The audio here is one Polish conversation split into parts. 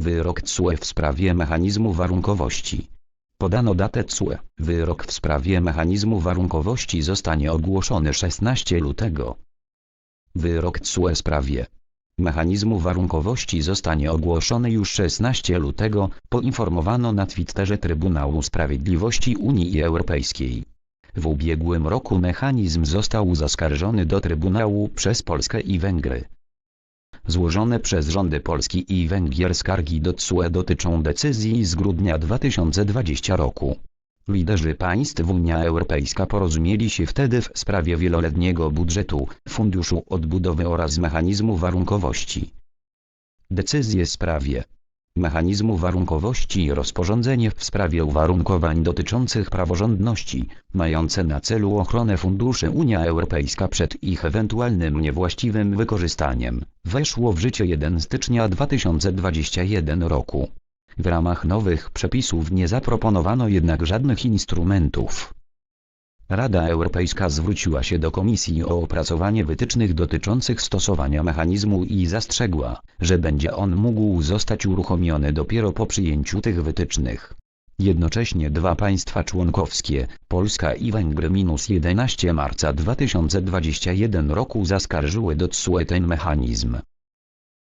Wyrok TSUE w sprawie mechanizmu warunkowości. Podano datę TSUE. Wyrok w sprawie mechanizmu warunkowości zostanie ogłoszony 16 lutego. Wyrok TSUE w sprawie mechanizmu warunkowości zostanie ogłoszony już 16 lutego, poinformowano na Twitterze Trybunału Sprawiedliwości Unii Europejskiej. W ubiegłym roku mechanizm został zaskarżony do Trybunału przez Polskę i Węgry. Złożone przez rządy Polski i Węgier skargi do TSUE dotyczą decyzji z grudnia 2020 roku. Liderzy państw Unia Europejska porozumieli się wtedy w sprawie wieloletniego budżetu, Funduszu Odbudowy oraz mechanizmu warunkowości. Decyzje w sprawie mechanizmu warunkowości i rozporządzenie w sprawie uwarunkowań dotyczących praworządności, mające na celu ochronę funduszy Unia Europejska przed ich ewentualnym niewłaściwym wykorzystaniem, weszło w życie 1 stycznia 2021 roku. W ramach nowych przepisów nie zaproponowano jednak żadnych instrumentów. Rada Europejska zwróciła się do Komisji o opracowanie wytycznych dotyczących stosowania mechanizmu i zastrzegła, że będzie on mógł zostać uruchomiony dopiero po przyjęciu tych wytycznych. Jednocześnie dwa państwa członkowskie, Polska i Węgry minus 11 marca 2021 roku zaskarżyły do TSUE ten mechanizm.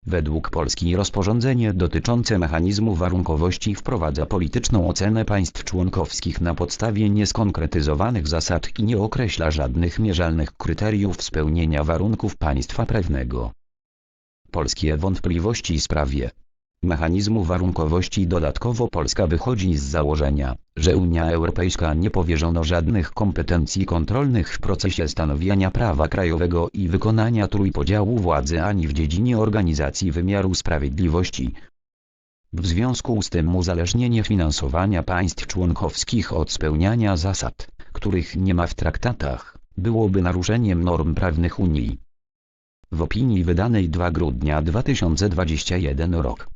Według Polski rozporządzenie dotyczące mechanizmu warunkowości wprowadza polityczną ocenę państw członkowskich na podstawie nieskonkretyzowanych zasad i nie określa żadnych mierzalnych kryteriów spełnienia warunków państwa prawnego. Polskie wątpliwości w sprawie mechanizmu warunkowości dodatkowo Polska wychodzi z założenia, że Unia Europejska nie powierzono żadnych kompetencji kontrolnych w procesie stanowienia prawa krajowego i wykonania trójpodziału władzy ani w dziedzinie organizacji wymiaru sprawiedliwości. W związku z tym uzależnienie finansowania państw członkowskich od spełniania zasad, których nie ma w traktatach, byłoby naruszeniem norm prawnych Unii. W opinii wydanej 2 grudnia 2021 rok,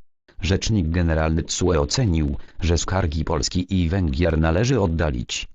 Rzecznik Generalny TSUE ocenił, że skargi Polski i Węgier należy oddalić,